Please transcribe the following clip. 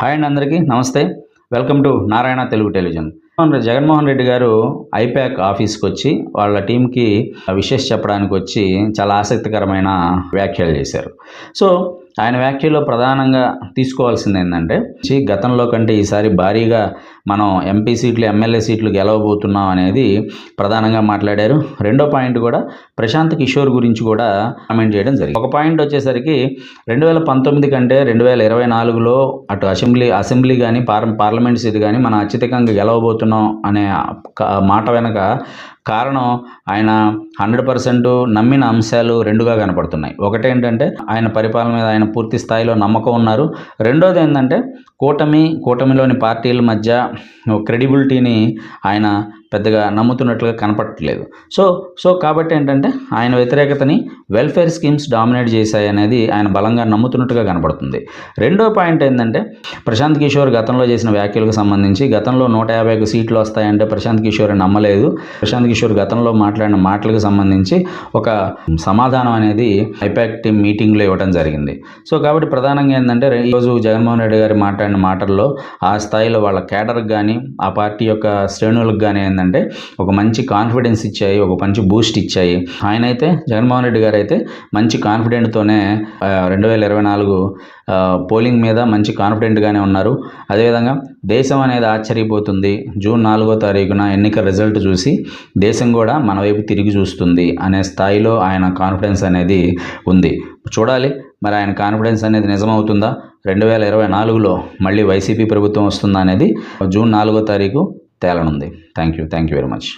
Hi అండి అందరికీ. నమస్తే. Welcome to Narayana Telugu television. Jaganmohan Reddy garu IPAC ఆఫీస్కి వచ్చి వాళ్ళ టీంకి విషెస్ చెప్పడానికి వచ్చి చాలా ఆసక్తికరమైన వ్యాఖ్యలు చేశారు. సో ఆయన వ్యాఖ్యలో ప్రధానంగా తీసుకోవాల్సింది ఏంటంటే గతంలో కంటే ఈసారి భారీగా మనం ఎంపీ సీట్లు ఎమ్మెల్యే సీట్లు గెలవబోతున్నాం అనేది ప్రధానంగా మాట్లాడారు. రెండో పాయింట్ కూడా ప్రశాంత్ కిషోర్ గురించి కూడా కామెంట్ చేయడం జరిగింది. ఒక పాయింట్ వచ్చేసరికి రెండు వేల పంతొమ్మిది కంటే రెండు వేల ఇరవై నాలుగులో అటు అసెంబ్లీ అసెంబ్లీ కానీ పార్ పార్లమెంట్ సీట్ కానీ మనం అత్యధికంగా గెలవబోతున్నాం అనే మాట వెనక కారణం ఆయన హండ్రెడ్ పర్సెంట్ నమ్మిన అంశాలు రెండుగా కనపడుతున్నాయి. ఒకటేంటంటే ఆయన పరిపాలన మీద ఆయన పూర్తి స్థాయిలో నమ్మకం ఉన్నారు. రెండోది ఏంటంటే కూటమి కూటమిలోని పార్టీల మధ్య క్రెడిబిలిటీని ఆయన పెద్దగా నమ్ముతున్నట్లుగా కనపడట్లేదు. సో సో కాబట్టి ఏంటంటే ఆయన వ్యతిరేకతని వెల్ఫేర్ స్కీమ్స్ డామినేట్ చేశాయి అనేది ఆయన బలంగా నమ్ముతున్నట్టుగా కనపడుతుంది. రెండో పాయింట్ ఏంటంటే ప్రశాంత్ కిషోర్ గతంలో చేసిన వ్యాఖ్యలకు సంబంధించి గతంలో నూట యాభై సీట్లు వస్తాయంటే ప్రశాంత్ కిషోర్ నమ్మలేదు. ప్రశాంత్ కిషోర్ గతంలో మాట్లాడిన మాటలకు సంబంధించి ఒక సమాధానం అనేది ఐపాక్ టీమ్ మీటింగ్లో ఇవ్వడం జరిగింది. సో కాబట్టి ప్రధానంగా ఏంటంటే ఈరోజు జగన్మోహన్ రెడ్డి గారి మాట్లాడిన మాటల్లో ఆ స్థాయిలో వాళ్ళ కేడర్కి కానీ ఆ పార్టీ యొక్క శ్రేణులకు కానీ ఏంటంటే ఒక మంచి కాన్ఫిడెన్స్ ఇచ్చాయి ఒక మంచి బూస్ట్ ఇచ్చాయి. ఆయన అయితే జగన్మోహన్ రెడ్డి గారు అయితే మంచి కాన్ఫిడెంట్తోనే రెండు వేల ఇరవై నాలుగు పోలింగ్ మీద మంచి కాన్ఫిడెంట్గానే ఉన్నారు. అదేవిధంగా దేశం అనేది ఆశ్చర్యపోతుంది. జూన్ నాలుగో తారీఖున ఎన్నికల రిజల్ట్ చూసి దేశం కూడా మన వైపు తిరిగి చూస్తుంది అనే స్థాయిలో ఆయన కాన్ఫిడెన్స్ అనేది ఉంది. చూడాలి మరి ఆయన కాన్ఫిడెన్స్ అనేది నిజమవుతుందా? రెండు వేల ఇరవై నాలుగులో మళ్ళీ వైసీపీ ప్రభుత్వం వస్తుందా అనేది జూన్ నాలుగో తారీఖు తేలనుంది. Thank you thank you very much